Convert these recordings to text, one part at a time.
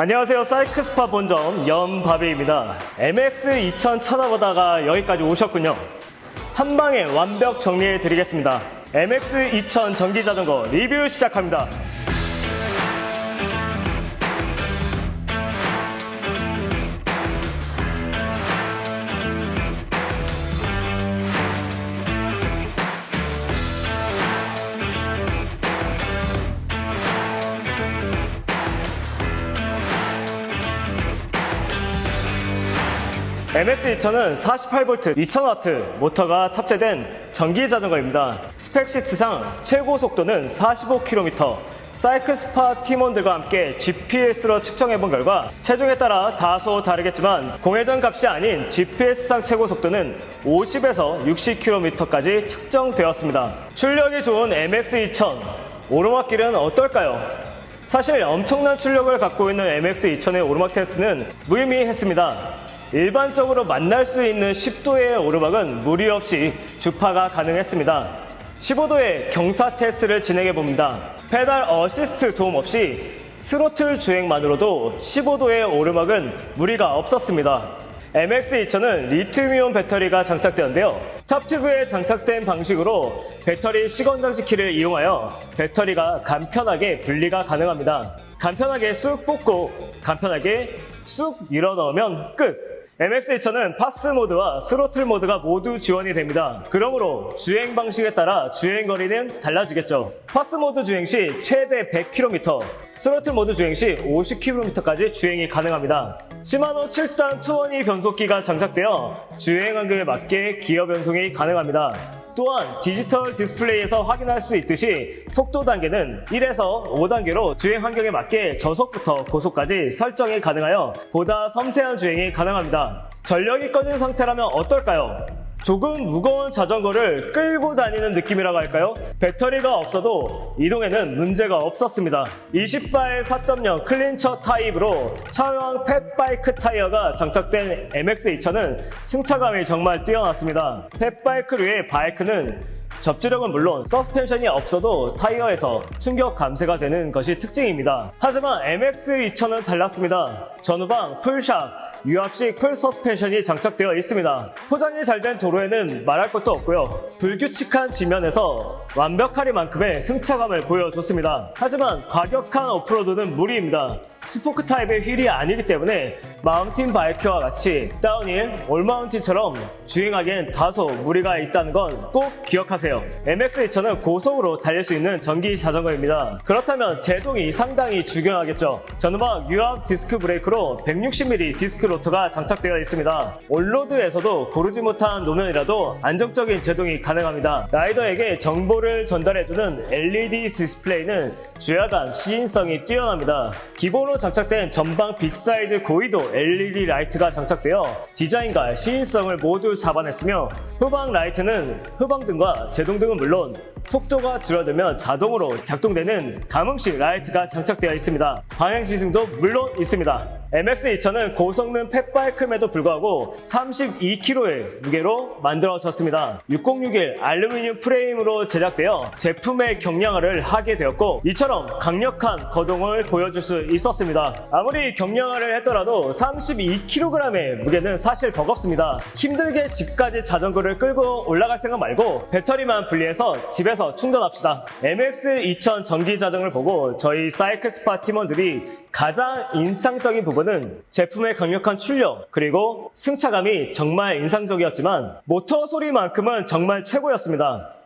안녕하세요. 사이크스파 본점 연바비입니다. MX2000 찾아보다가 여기까지 오셨군요. 한 방에 완벽 정리해 드리겠습니다. MX2000 전기 자전거 리뷰 시작합니다. MX2000은 48V 2000W 모터가 탑재된 전기 자전거입니다. 스펙 시트상 최고 속도는 45km, 사이클 스파 팀원들과 함께 GPS로 측정해본 결과 체중에 따라 다소 다르겠지만 공회전 값이 아닌 GPS상 최고 속도는 50에서 60km까지 측정되었습니다. 출력이 좋은 MX2000 오르막길은 어떨까요? 사실 엄청난 출력을 갖고 있는 MX2000의 오르막 테스트는 무의미했습니다. 일반적으로 만날 수 있는 10도의 오르막은 무리 없이 주파가 가능했습니다. 15도의 경사 테스트를 진행해 봅니다. 페달 어시스트 도움 없이 스로틀 주행만으로도 15도의 오르막은 무리가 없었습니다. MX2000은 리튬이온 배터리가 장착되었는데요. 탑튜브에 장착된 방식으로 배터리 시건 장식키를 이용하여 배터리가 간편하게 분리가 가능합니다. 간편하게 쑥 뽑고 간편하게 쑥 밀어 넣으면 끝! MX2000은 파스 모드와 스로틀 모드가 모두 지원이 됩니다. 그러므로 주행 방식에 따라 주행 거리는 달라지겠죠. 파스 모드 주행 시 최대 100km, 스로틀 모드 주행 시 50km까지 주행이 가능합니다. 시마노 7단 투원이 변속기가 장착되어 주행 환경에 맞게 기어 변속이 가능합니다. 또한 디지털 디스플레이에서 확인할 수 있듯이 속도 단계는 1에서 5단계로 주행 환경에 맞게 저속부터 고속까지 설정이 가능하여 보다 섬세한 주행이 가능합니다. 전력이 꺼진 상태라면 어떨까요? 조금 무거운 자전거를 끌고 다니는 느낌이라고 할까요? 배터리가 없어도 이동에는 문제가 없었습니다. 20바의 4.0 클린처 타입으로 차왕 펫바이크 타이어가 장착된 MX2000은 승차감이 정말 뛰어났습니다. 펫바이크류의 바이크는 접지력은 물론 서스펜션이 없어도 타이어에서 충격 감쇄가 되는 것이 특징입니다. 하지만 MX2000은 달랐습니다. 전후방 풀샵, 유압식 풀 서스펜션이 장착되어 있습니다. 포장이 잘 된 도로에는 말할 것도 없고요. 불규칙한 지면에서 완벽하리만큼의 승차감을 보여줬습니다. 하지만 과격한 오프로드는 무리입니다. 스포크 타입의 휠이 아니기 때문에 마운틴 바이크와 같이 다운힐, 올마운틴처럼 주행하기엔 다소 무리가 있다는 건 꼭 기억하세요. MX2000은 고속으로 달릴 수 있는 전기 자전거입니다. 그렇다면 제동이 상당히 중요하겠죠. 전후방 유압 디스크 브레이크로 160mm 디스크 로터가 장착되어 있습니다. 온로드에서도 고르지 못한 노면이라도 안정적인 제동이 가능합니다. 라이더에게 정보를 전달해주는 LED 디스플레이는 주야간 시인성이 뛰어납니다. 기본으로 장착된 전방 빅사이즈 고위도 LED 라이트가 장착되어 디자인과 시인성을 모두 잡아냈으며 후방 라이트는 후방등과 제동등은 물론 속도가 줄어들면 자동으로 작동되는 감응식 라이트가 장착되어 있습니다. 방향 지승도 물론 있습니다. MX2000은 고성능 펫바이크임에도 불구하고 32kg의 무게로 만들어졌습니다. 6061 알루미늄 프레임으로 제작되어 제품의 경량화를 하게 되었고 이처럼 강력한 거동을 보여줄 수 있었습니다. 아무리 경량화를 했더라도 32kg의 무게는 사실 버겁습니다. 힘들게 집까지 자전거를 끌고 올라갈 생각 말고 배터리만 분리해서 집에서 충전합시다. MX2000 전기 자전거를 보고 저희 사이클스파 팀원들이 가장 인상적인 부분은 제품의 강력한 출력 그리고 승차감이 정말 인상적이었지만 모터 소리만큼은 정말 최고였습니다.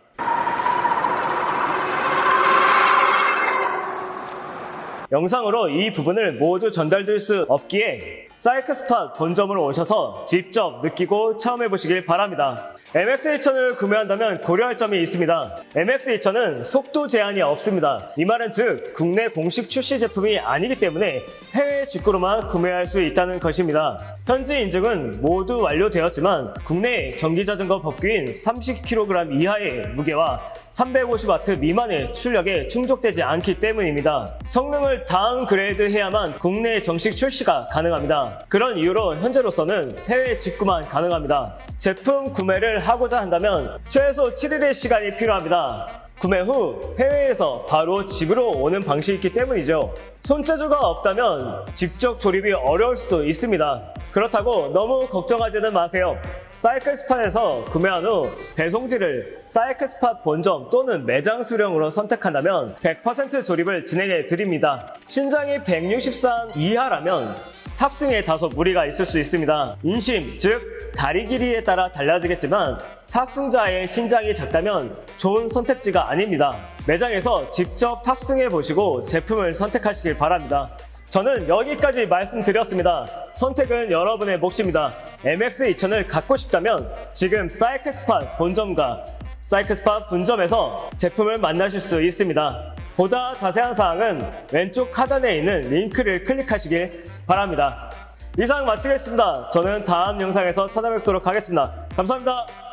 영상으로 이 부분을 모두 전달드릴 수 없기에 사이크스팟 본점으로 오셔서 직접 느끼고 체험해 보시길 바랍니다. MX2000을 구매한다면 고려할 점이 있습니다. MX2000은 속도 제한이 없습니다. 이 말은 즉 국내 공식 출시 제품이 아니기 때문에 해외 직구로만 구매할 수 있다는 것입니다. 현지 인증은 모두 완료되었지만 국내 전기자전거 법규인 30kg 이하의 무게와 350W 미만의 출력에 충족되지 않기 때문입니다. 성능을 다운그레이드 해야만 국내 정식 출시가 가능합니다. 그런 이유로 현재로서는 해외 직구만 가능합니다. 제품 구매를 하고자 한다면 최소 7일의 시간이 필요합니다. 구매 후 해외에서 바로 집으로 오는 방식이기 때문이죠. 손재주가 없다면 직접 조립이 어려울 수도 있습니다. 그렇다고 너무 걱정하지는 마세요. 사이클스팟에서 구매한 후 배송지를 사이클스팟 본점 또는 매장 수령으로 선택한다면 100% 조립을 진행해 드립니다. 신장이 163 이하라면 탑승에 다소 무리가 있을 수 있습니다. 인심, 즉 다리 길이에 따라 달라지겠지만 탑승자의 신장이 작다면 좋은 선택지가 아닙니다. 매장에서 직접 탑승해 보시고 제품을 선택하시길 바랍니다. 저는 여기까지 말씀드렸습니다. 선택은 여러분의 몫입니다. MX2000을 갖고 싶다면 지금 사이클스팟 본점과 사이클스팟 분점에서 제품을 만나실 수 있습니다. 보다 자세한 사항은 왼쪽 하단에 있는 링크를 클릭하시길 바랍니다. 이상 마치겠습니다. 저는 다음 영상에서 찾아뵙도록 하겠습니다. 감사합니다.